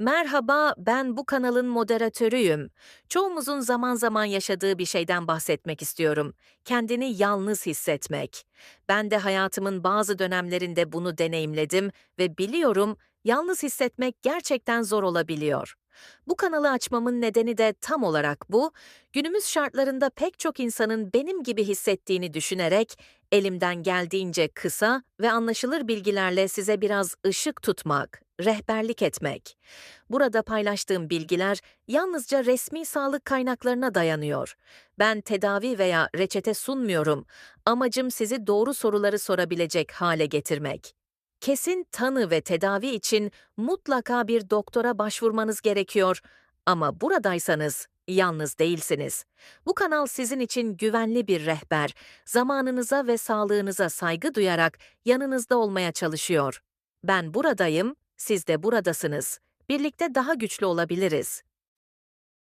Merhaba, ben bu kanalın moderatörüyüm. Çoğumuzun zaman zaman yaşadığı bir şeyden bahsetmek istiyorum. Kendini yalnız hissetmek. Ben de hayatımın bazı dönemlerinde bunu deneyimledim ve biliyorum yalnız hissetmek gerçekten zor olabiliyor. Bu kanalı açmamın nedeni de tam olarak bu. Günümüz şartlarında pek çok insanın benim gibi hissettiğini düşünerek elimden geldiğince kısa ve anlaşılır bilgilerle size biraz ışık tutmak, rehberlik etmek. Burada paylaştığım bilgiler yalnızca resmi sağlık kaynaklarına dayanıyor. Ben tedavi veya reçete sunmuyorum. Amacım sizi doğru soruları sorabilecek hale getirmek. Kesin tanı ve tedavi için mutlaka bir doktora başvurmanız gerekiyor. Ama buradaysanız yalnız değilsiniz. Bu kanal sizin için güvenli bir rehber, zamanınıza ve sağlığınıza saygı duyarak yanınızda olmaya çalışıyor. Ben buradayım, siz de buradasınız. Birlikte daha güçlü olabiliriz.